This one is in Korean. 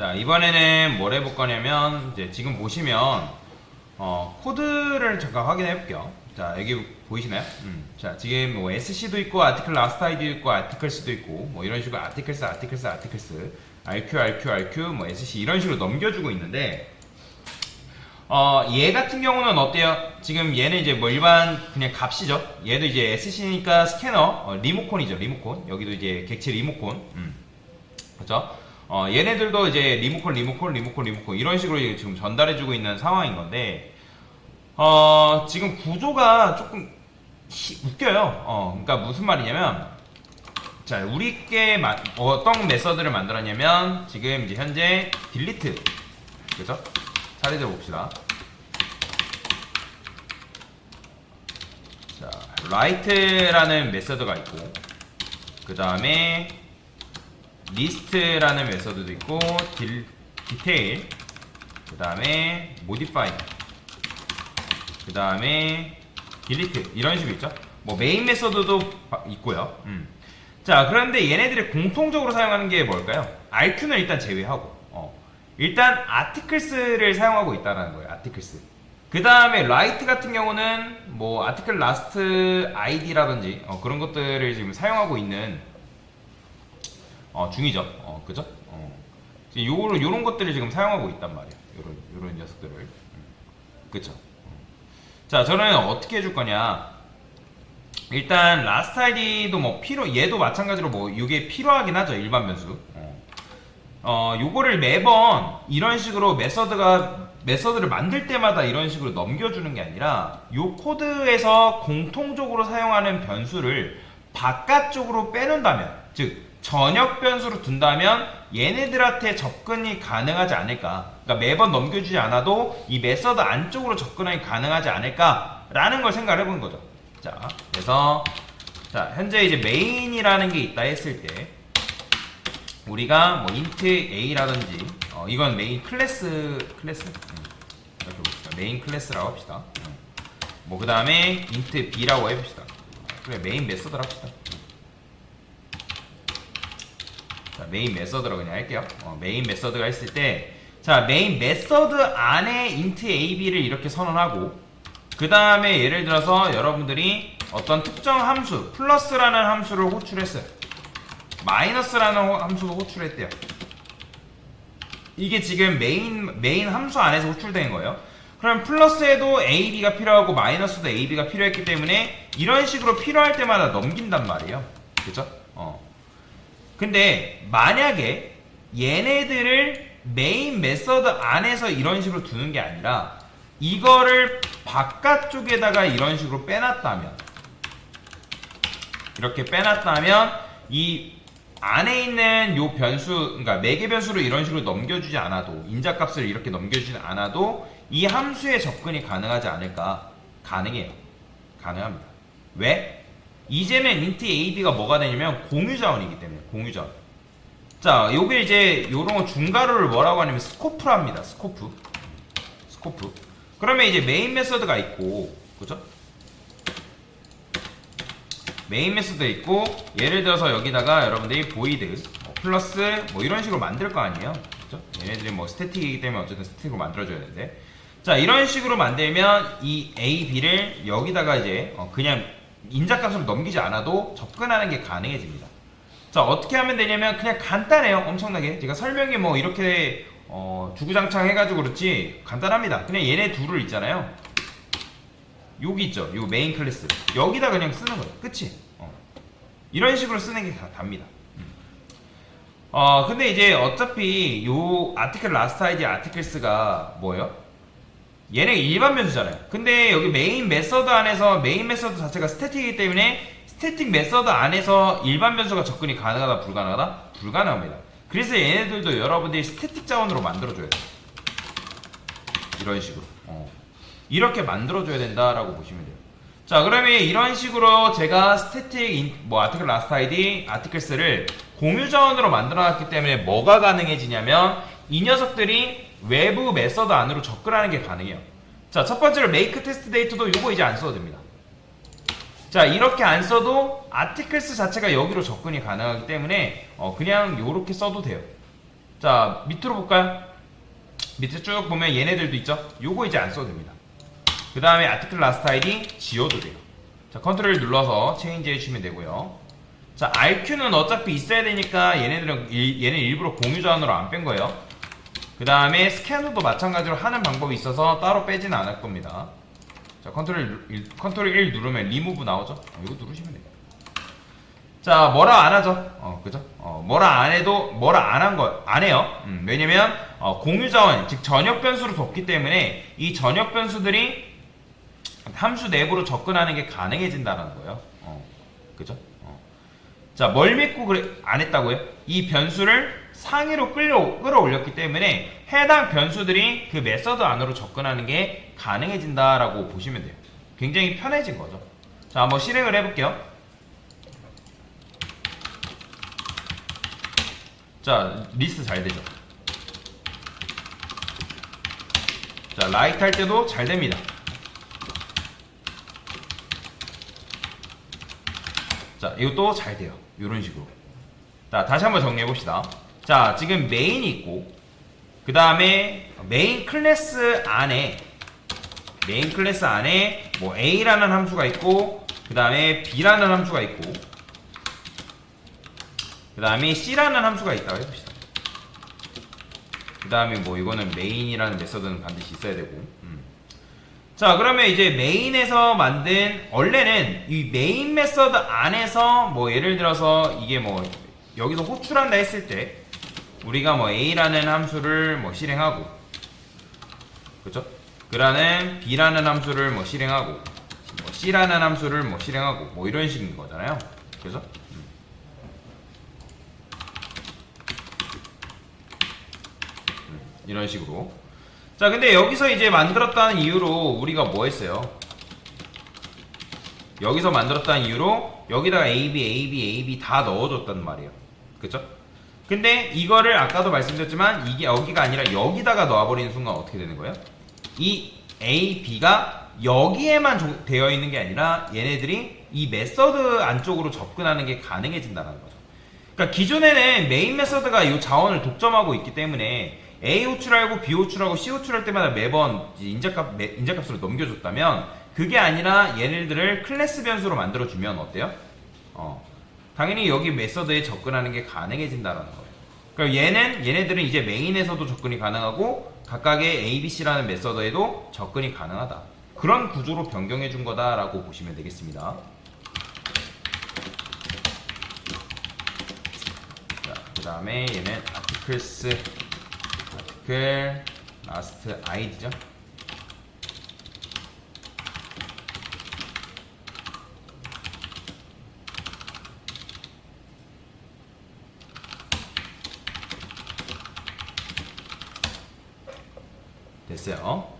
자 이번에는 뭘 해볼 거냐면 이제 지금 보시면 어, 코드를 잠깐 확인해 볼게요. 자 여기 보이시나요? 음. 자 지금 뭐 SC도 있고 아티클 라스트 아이디도 있고 아티클스도 있고 뭐 이런 식으로 아티클스 아티클스 아티클스 RQ RQ RQ 뭐 SC 이런 식으로 넘겨주고 있는데 어, 얘 같은 경우는 어때요? 지금 얘는 이제 뭐 일반 그냥 값이죠. 얘도 이제 SC니까 스캐너, 어, 리모콘이죠. 리모콘. 여기도 이제 객체 리모콘. 음. 그죠? 어, 얘네들도 이제 리모콘, 리모콘, 리모콘, 리모콘 이런 식으로 지금 전달해주고 있는 상황인 건데, 어, 지금 구조가 조금 히- 웃겨요. 어, 그러니까 무슨 말이냐면, 자, 우리께 마- 어떤 메서드를 만들었냐면, 지금 이제 현재 딜리트, 그죠? 차례대로 봅시다. 자, write라는 메서드가 있고, 그 다음에 리스트라는 메서드도 있고, 딜, 디테일, 그 다음에 modify, 그 다음에 딜리트 이런 식으로 있죠. 뭐 메인 메서드도 바- 있고요. 음. 자, 그런데 얘네들이 공통적으로 사용하는 게 뭘까요? RQ는 일단 제외하고, 어. 일단 아티클스를 사용하고 있다는 거예요. 아티클스. 그 다음에 라이트 같은 경우는 뭐 아티클 라스트 아이디라든지 어, 그런 것들을 지금 사용하고 있는 어, 중이죠. 어, 그죠? 어. 요런 요런 것들을 지금 사용하고 있단 말이에요. 요런 요런 녀석들을. 음. 그쵸? 어. 자, 저는 어떻게 해줄 거냐? 일단 라스트 아이디도 뭐 필요 얘도 마찬가지로 뭐 이게 필요하긴 하죠 일반 변수 어. 어 요거를 매번 이런 식으로 메서드가 메서드를 만들 때마다 이런 식으로 넘겨주는 게 아니라 요 코드에서 공통적으로 사용하는 변수를 바깥쪽으로 빼놓는다면 즉 전역 변수로 둔다면 얘네들한테 접근이 가능하지 않을까 그러니까 매번 넘겨주지 않아도 이 메서드 안쪽으로 접근이 가능하지 않을까라는 걸 생각을 해보는 거죠 자, 그래서 자 현재 이제 메인이라는 게 있다 했을 때 우리가 뭐 int a라든지 어, 이건 메인 클래스 클래스 음, 이렇게 봅시다. 메인 클래스라고 합시다. 음. 뭐그 다음에 int b라고 해봅시다. 그래 메인 메서드라고 합시다. 음. 자 메인 메서드라고 그냥 할게요. 어, 메인 메서드가 있을 때 자 메인 메서드 안에 int ab를 이렇게 선언하고 그 다음에 예를 들어서 여러분들이 어떤 특정 함수 플러스라는 함수를 호출했어요. 마이너스라는 호- 함수가 호출했대요. 이게 지금 메인 메인 함수 안에서 호출된 거예요. 그럼 플러스에도 a, b가 필요하고 마이너스도 a, b가 필요했기 때문에 이런 식으로 필요할 때마다 넘긴단 말이에요. 그죠? 어. 근데 만약에 얘네들을 메인 메서드 안에서 이런 식으로 두는 게 아니라 이거를 바깥쪽에다가 이런 식으로 빼놨다면 이렇게 빼놨다면 이 안에 있는 요 변수 그러니까 매개 변수를 이런 식으로 넘겨주지 않아도 인자값을 이렇게 넘겨주지 않아도 이 함수에 접근이 가능하지 않을까? 가능해요. 가능합니다. 왜? 이제는 int ab가 뭐가 되냐면 공유 자원이기 때문에 공유 자원. 자 요게 이제 요런 거 중괄호를 뭐라고 하냐면 스코프랍니다 스코프. 스코프. 그러면 이제 메인 메서드가 있고 그죠? 메인 메서드 있고 예를 들어서 여기다가 여러분들이 보이드 뭐 플러스 뭐 이런 식으로 만들 거 아니에요. 그죠? 얘네들이 뭐 스태틱이기 때문에 어쨌든 스태틱으로 만들어줘야 되는데. 자 이런 식으로 만들면 이 A, B를 여기다가 이제 어, 그냥 인자값으로 넘기지 않아도 접근하는 게 가능해집니다. 자 어떻게 하면 되냐면 그냥 간단해요. 엄청나게. 제가 설명이 뭐 이렇게 어, 주구장창 해가지고 그렇지 간단합니다. 그냥 얘네 둘을 있잖아요. 여기 있죠? 요 메인 클래스. 여기다 그냥 쓰는 거예요. 끝이. 어. 이런 식으로 쓰는 게 다, 답니다. 음. 어 근데 이제 어차피 요 아티클 라스트 아이디 아티클스가 뭐예요? 얘네 일반 변수잖아요. 근데 여기 메인 메서드 안에서 메인 메서드 자체가 스태틱이기 때문에 스태틱 메서드 안에서 일반 변수가 접근이 가능하다 불가능하다? 불가능합니다. 그래서 얘네들도 여러분들이 스태틱 자원으로 만들어줘야 돼요. 이런 식으로. 어. 이렇게 만들어줘야 된다라고 보시면 돼요. 자 그러면 이런 식으로 제가 스태틱 인, 뭐 아티클 라스트 아이디 아티클스를 공유 자원으로 만들어놨기 때문에 뭐가 가능해지냐면 이 녀석들이 외부 메서드 안으로 접근하는 게 가능해요 자 첫 번째로 make test date도 이거 이제 안 써도 됩니다 자 이렇게 안 써도 아티클스 자체가 여기로 접근이 가능하기 때문에 어, 그냥 요렇게 써도 돼요 자 밑으로 볼까요? 밑에 쭉 보면 얘네들도 있죠? 요거 이제 안 써도 됩니다. 그 다음에 아티클 라스트 아이디 지워도 돼요. 자 컨트롤 눌러서 체인지 해주시면 되고요. 자 RQ는 어차피 있어야 되니까 얘네들은 일, 얘는 일부러 공유 전환으로 안 뺀 거예요. 그 다음에 스캐너도 마찬가지로 하는 방법이 있어서 따로 빼지는 않을 겁니다. 자 컨트롤 1, 컨트롤 1 누르면 리무브 나오죠? 어, 이거 누르시면 돼요. 자 뭐라 안 하죠? 어 그죠? 어 뭐라 안 해도 뭐라 안 한 거 안 해요. 음, 왜냐면 어, 공유 자원 즉 전역 변수로 줬기 때문에 이 전역 변수들이 함수 내부로 접근하는 게 가능해진다는 거예요. 어, 그죠? 어. 자, 뭘 믿고 그래, 안 했다고요? 이 변수를 상위로 끌려, 끌어올렸기 때문에 해당 변수들이 그 메서드 안으로 접근하는 게 가능해진다라고 보시면 돼요. 굉장히 편해진 거죠. 자, 한번 실행을 해볼게요. 자, 리스트 잘 되죠? 자, 라이트 할 때도 잘 됩니다. 자, 이것도 잘 돼요. 이런 식으로. 자, 다시 한번 정리해 봅시다. 자, 지금 메인이 있고, 그 다음에 메인 클래스 안에, 메인 클래스 안에 뭐 A라는 함수가 있고, 그 다음에 B라는 함수가 있고, 그 다음에 C라는 함수가 있다고 해봅시다. 그 다음에 뭐 이거는 메인이라는 메서드는 반드시 있어야 되고, 음. 자 그러면 이제 메인에서 만든 원래는 이 메인 메서드 안에서 뭐 예를 들어서 이게 뭐 여기서 호출한다 했을 때 우리가 뭐 a라는 함수를 뭐 실행하고 그죠? 그라는 b라는 함수를 뭐 실행하고 뭐 c라는 함수를 뭐 실행하고 뭐 이런 식인 거잖아요. 그죠? 음. 음, 이런 식으로 자 근데 여기서 이제 만들었다는 이유로 우리가 뭐 했어요? 여기서 만들었다는 이유로 여기다가 AB, AB, AB 다 넣어줬단 말이에요. 그쵸? 근데 이거를 아까도 말씀드렸지만 이게 여기가 아니라 여기다가 넣어버리는 순간 어떻게 되는 거예요? 이 A, B가 여기에만 조- 되어 있는 게 아니라 얘네들이 이 메서드 안쪽으로 접근하는 게 가능해진다는 거죠. 그러니까 기존에는 메인 메서드가 이 자원을 독점하고 있기 때문에 A 호출하고 B 호출하고 C 호출할 때마다 매번 인자값 매- 인자값으로 넘겨줬다면 그게 아니라 얘네들을 클래스 변수로 만들어주면 어때요? 어, 당연히 여기 메서드에 접근하는 게 가능해진다는 거예요. 그러니까 얘는 얘네들은 이제 메인에서도 접근이 가능하고 각각의 A, B, C라는 메서드에도 접근이 가능하다. 그런 구조로 변경해 준 거다라고 보시면 되겠습니다. 자, 그 다음에 얘는 articles, article, last id죠. 됐어요.